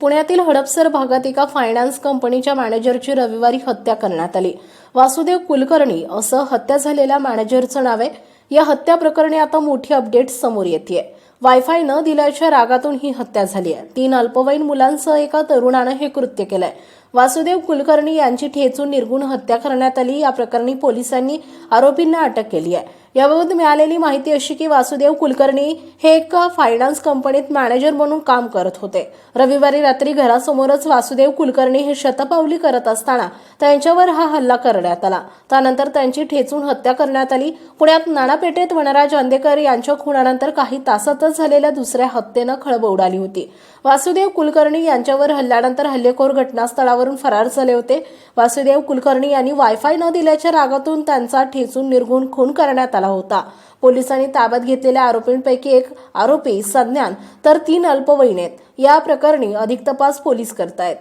पुण्यातील हडपसर भागात एका फायनान्स कंपनीच्या मॅनेजरची रविवारी हत्या करण्यात आली. वासुदेव कुलकर्णी असं हत्या झालेल्या मॅनेजरचं नाव आहे. या हत्या प्रकरणी आता मोठी अपडेट समोर येते वायफाय न दिल्याच्या रागातून ही हत्या झाली आहे. तीन अल्पवयीन मुलांसह एका तरुणानं हे कृत्य केलंय. वासुदेव कुलकर्णी यांची ठेचून निर्गुण हत्या करण्यात आली. या प्रकरणी पोलिसांनी आरोपींना अटक केली आहे. याबाबत मिळालेली माहिती अशी की वासुदेव कुलकर्णी हे एका फायनान्स कंपनीत मॅनेजर म्हणून काम करत होते. रविवारी रात्री घरासमोरच वासुदेव कुलकर्णी हे शतपावली करत असताना त्यांच्यावर हा हल्ला करण्यात आला. त्यानंतर त्यांची ठेचून हत्या करण्यात आली. पुण्यात नाणापेठेत वनराज अंदेकर यांच्या खुनानंतर काही तासातच झालेल्या दुसऱ्या हत्येनं खळबळ उडाली होती. वासुदेव कुलकर्णी यांच्यावर हल्ल्यानंतर हल्लेखोर घटनास्थळावरून फरार झाले होते. वासुदेव कुलकर्णी यांनी वायफाय न दिल्याच्या रागातून त्यांचा ठेचून निर्घून खून करण्यात आला. आला होता. पोलिसांनी ताब्यात घेतलेल्या आरोपींपैकी एक आरोपी संज्ञान तर तीन अल्पवयीन आहेत. या प्रकरणी अधिक तपास पोलीस करतायत.